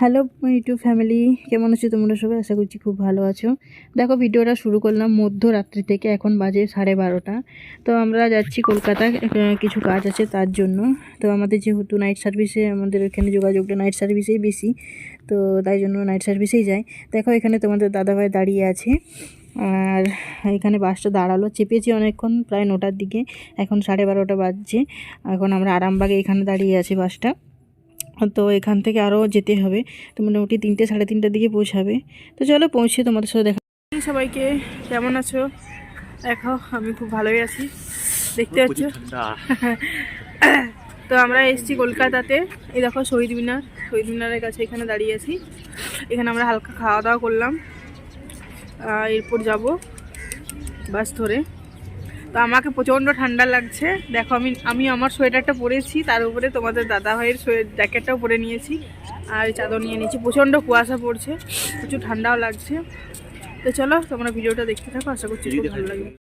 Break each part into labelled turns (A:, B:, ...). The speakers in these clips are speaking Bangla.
A: হ্যালো ইউটিউব ফ্যামিলি কেমন আছো তোমরা সবাই? আশা করছি খুব ভালো আছো। দেখো, ভিডিওটা শুরু করলাম মধ্যরাত্রি থেকে। এখন বাজে সাড়ে বারোটা। তো আমরা যাচ্ছি কলকাতা কিছু কাজ আছে তার জন্য। তো আমাদের যেহেতু নাইট সার্ভিসে আমাদের এখানে যোগাযোগটা নাইট সার্ভিসেই বেশি। তো তাই জন্য নাইট সার্ভিসেই যাই। দেখো, এখানে তোমাদের দাদাভাই দাঁড়িয়ে আছে। আর এখানে বাসটা দাঁড়াল। চেপেছি অনেকক্ষণ, প্রায় নটার দিকে। এখন সাড়ে বারোটা বাজছে। এখন আমরা আরামবাগে এখানে দাঁড়িয়ে আছি বাসটা। তো এখান থেকে আরও যেতে হবে। তো মোটামুটি তিনটে সাড়ে তিনটার দিকে পৌঁছাবে। তো চলো পৌঁছে তোমাদের সাথে দেখা সবাইকে কেমন আছো? দেখো আমি খুব ভালোই আছি। দেখতে পাচ্ছ? তো আমরা এসেছি কলকাতাতে। এই দেখো শহীদ মিনার। শহীদ মিনারের কাছে এখানে দাঁড়িয়ে আছি। এখানে আমরা হালকা খাওয়া দাওয়া করলাম। এরপর যাব বাস ধরে। তো আমাকে প্রচণ্ড ঠান্ডা লাগছে। দেখো আমি আমি আমার সোয়েটারটা পরেছি তার উপরে তোমাদের দাদা ভাইয়ের সোয়ে জ্যাকেটটাও পরে নিয়েছি আর চাদর নিয়ে নিয়েছি। প্রচণ্ড কুয়াশা পড়ছে প্রচুর ঠান্ডাও লাগছে। তো চলো তোমরা ভিডিওটা দেখতে থাকো আশা করছি ভালো লাগবে।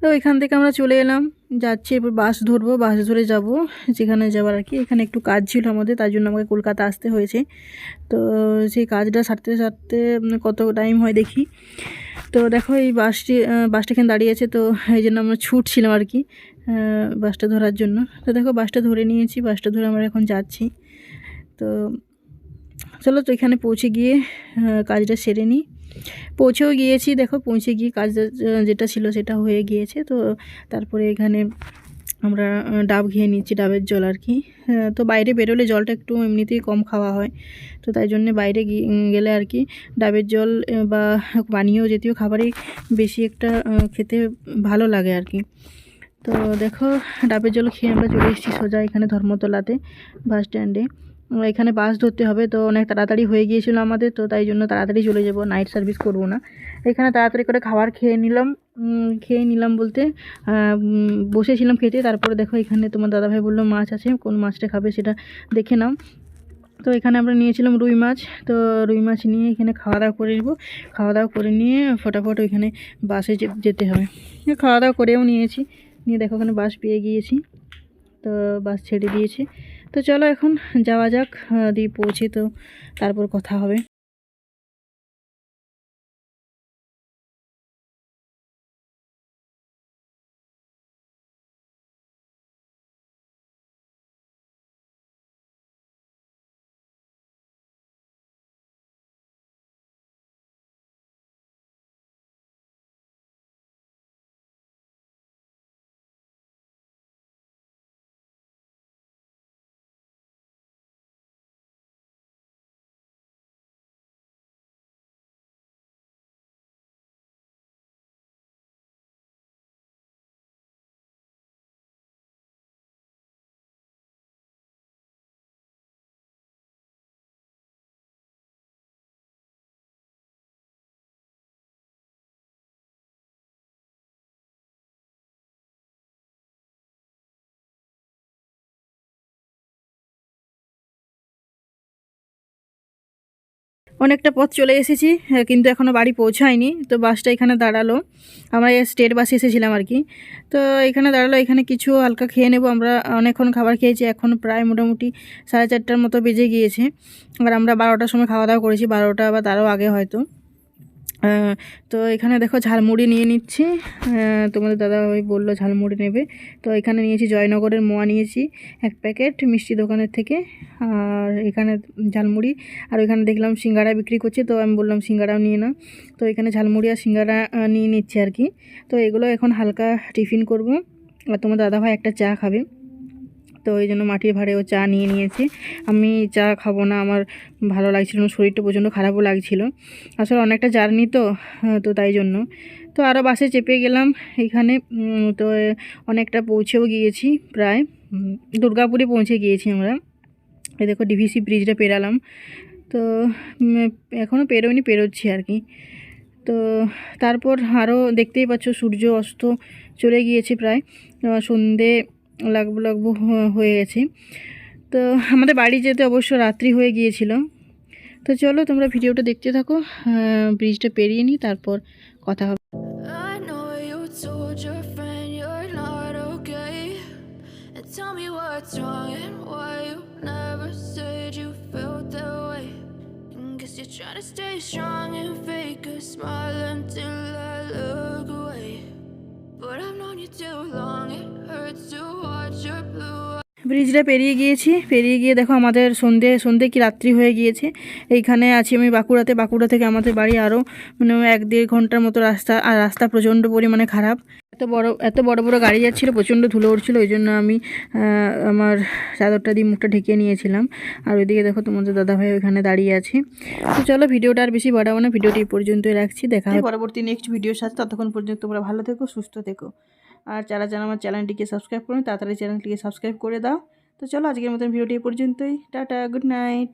A: তো এখান থেকে আমরা চলে এলাম। যাচ্ছি, এবার বাস ধরবো, বাস ধরে যাব যেখানে যাবার আর কি। এখানে একটু কাজ ছিল আমাদের, তার জন্য আমাকে কলকাতা আসতে হয়েছে। তো সেই কাজটা সারতে সারতে কত টাইম হয় দেখি। তো দেখো এই বাসটি বাসটা এখানে দাঁড়িয়ে আছে, তো এই জন্য আমরা ছুটছিলাম আর কি বাসটা ধরার জন্য। তো দেখো বাসটা ধরে নিয়েছি, বাসটা ধরে আমরা এখন যাচ্ছি। তো চলো তো এখানে পৌঁছে গিয়ে কাজটা সেরে নিই। পৌঁছেও গিয়েছি, দেখো পৌঁছে গিয়ে কাজ যেটা ছিল সেটা হয়ে গিয়েছে। তো তারপরে এখানে আমরা ডাব খেয়ে নিচ্ছি, ডাবের জল আর কি। তো বাইরে বেরোলে জলটা একটু এমনিতেই কম খাওয়া হয়। তো তাই জন্যে বাইরে গেলে আর কি ডাবের জল বা পানীয় জাতীয় খাবারই বেশি একটা খেতে ভালো লাগে আর কি। তো দেখো, ডাবের জল খেয়ে আমরা চলে এসেছি সোজা এখানে ধর্মতলাতে বাস স্ট্যান্ডে এখানে বাস ধরতে হবে। তো অনেক তাড়াতাড়ি হয়ে গিয়েছিল আমাদের, তো তাই জন্য তাড়াতাড়ি চলে যাব। নাইট সার্ভিস করব না। এখানে তাড়াতাড়ি করে খাবার খেয়ে নিলাম। খেয়ে নিলাম বলতে বসেছিলাম খেতে। তারপরে দেখো এখানে তোমার দাদাভাই বলল মাছ আছে, কোন মাছটা খাবে সেটা দেখে নাও। তো এখানে আমরা নিয়েছিলাম রুই মাছ। তো রুই মাছ নিয়ে এখানে খাওয়া দাওয়া করে নেব। খাওয়া দাওয়া করে নিয়ে ফটাফট ওইখানে বাসে যেতে হবে। খাওয়া দাওয়া করেও নিয়েছি। নিয়ে দেখো ওখানে বাস পেয়ে গিয়েছি। তো বাস ছেড়ে দিয়েছে। তো চলো এখন যাওয়া যাক দিয়ে পৌঁছে তো তারপর কথা হবে। অনেকটা পথ চলে এসেছি কিন্তু এখনও বাড়ি পৌঁছায়নি। তো বাসটা এখানে দাঁড়াল। আমরা স্টেট বাসে এসেছিলাম আর কি। তো এখানে দাঁড়াল, এখানে কিছু হালকা খেয়ে নেব। আমরা অনেকক্ষণ খাবার খেয়েছি, এখন প্রায় মোটামুটি সাড়ে চারটার মতো বেজে গিয়েছে। আর আমরা বারোটার সময় খাওয়া দাওয়া করেছি, বারোটা বা তারও আগে হয়তো। তো এখানে দেখো ঝালমুড়ি নিয়ে নিচ্ছি। তোমাদের দাদা ওই বলল ঝালমুড়ি নেবে। তো এখানে নিয়েছি জয়নগরের মোয়া নিয়েছি এক প্যাকেট মিষ্টি দোকানের থেকে। আর এখানে ঝালমুড়ি। আর ওইখানে দেখলাম সিঙ্গারা বিক্রি করছে, তো আমি বললাম সিঙ্গারাও নিয়ে না তো এখানে ঝালমুড়ি আর সিঙ্গারা নিয়ে নিচ্ছি আর কি। তো এগুলো এখন হালকা টিফিন করব। আর তোমার দাদাভাই একটা চা খাবে। তো ওই জন্য মাটির ভাড়েও চা নিয়ে নিয়েছে। আমি চা খাব না, আমার ভালো লাগছিল না, শরীরটা প্রচণ্ড খারাপও লাগছিল। আসলে অনেকটা জার্নি তো তো তাই জন্য। তো আরও বাসে চেপে গেলাম এখানে তো অনেকটা পৌঁছেও গিয়েছি প্রায়। দুর্গাপুরে পৌঁছে গিয়েছি আমরা। এই দেখো ডিভিসি ব্রিজটা পেরালাম। তো এখনও পেরোয়নি পেরোচ্ছি আর কি। তো তারপর আরও দেখতেই পাচ্ছ সূর্য অস্ত চলে গিয়েছে প্রায়। সন্ধে লাগবো লাগবো হয়ে গেছি। তো আমাদের বাড়ি যেতে অবশ্য রাত্রি হয়ে গিয়েছিল। তো চলো তোমরা ভিডিওটা দেখতে থাকো ব্রিজটা পেরিয়ে নিই তারপর কথা হবে।
B: But I've known you too long, it
A: ব্রিজটা পেরিয়ে গিয়েছি পেরিয়ে গিয়ে দেখো আমাদের সন্ধে সন্ধে কি রাত্রি হয়ে গিয়েছে। এইখানে আছি আমি বাঁকুড়াতে বাঁকুড়া থেকে আমাদের বাড়ি আরও মানে এক দেড় ঘণ্টার মতো রাস্তা আর রাস্তা প্রচণ্ড পরিমাণে খারাপ। এত বড় এত বড় বড় গাড়ি যাচ্ছিল প্রচণ্ড ধুলো উঠছিলো ওই জন্য আমি আমার চাদরটা দিয়ে মুখটা ঢেকে নিয়েছিলাম। আর ওইদিকে দেখো তোমাদের দাদাভাই ওইখানে দাঁড়িয়ে আছে। তো চলো ভিডিওটা আর বেশি বাড়াবো না ভিডিওটি এই পর্যন্তই রাখছি দেখা হবে পরবর্তী নেক্সট ভিডিওর সাথে ততক্ষণ পর্যন্ত তোমরা ভালো থেকো সুস্থ থেকো। আর যারা যারা আমার চ্যানেলটিকে সাবস্ক্রাইব করুন, তাড়াতাড়ি চ্যানেলটিকে সাবস্ক্রাইব করে দাও। তো চলো আজকের মতন ভিডিওটি পর্যন্তই। Ta ta, good night.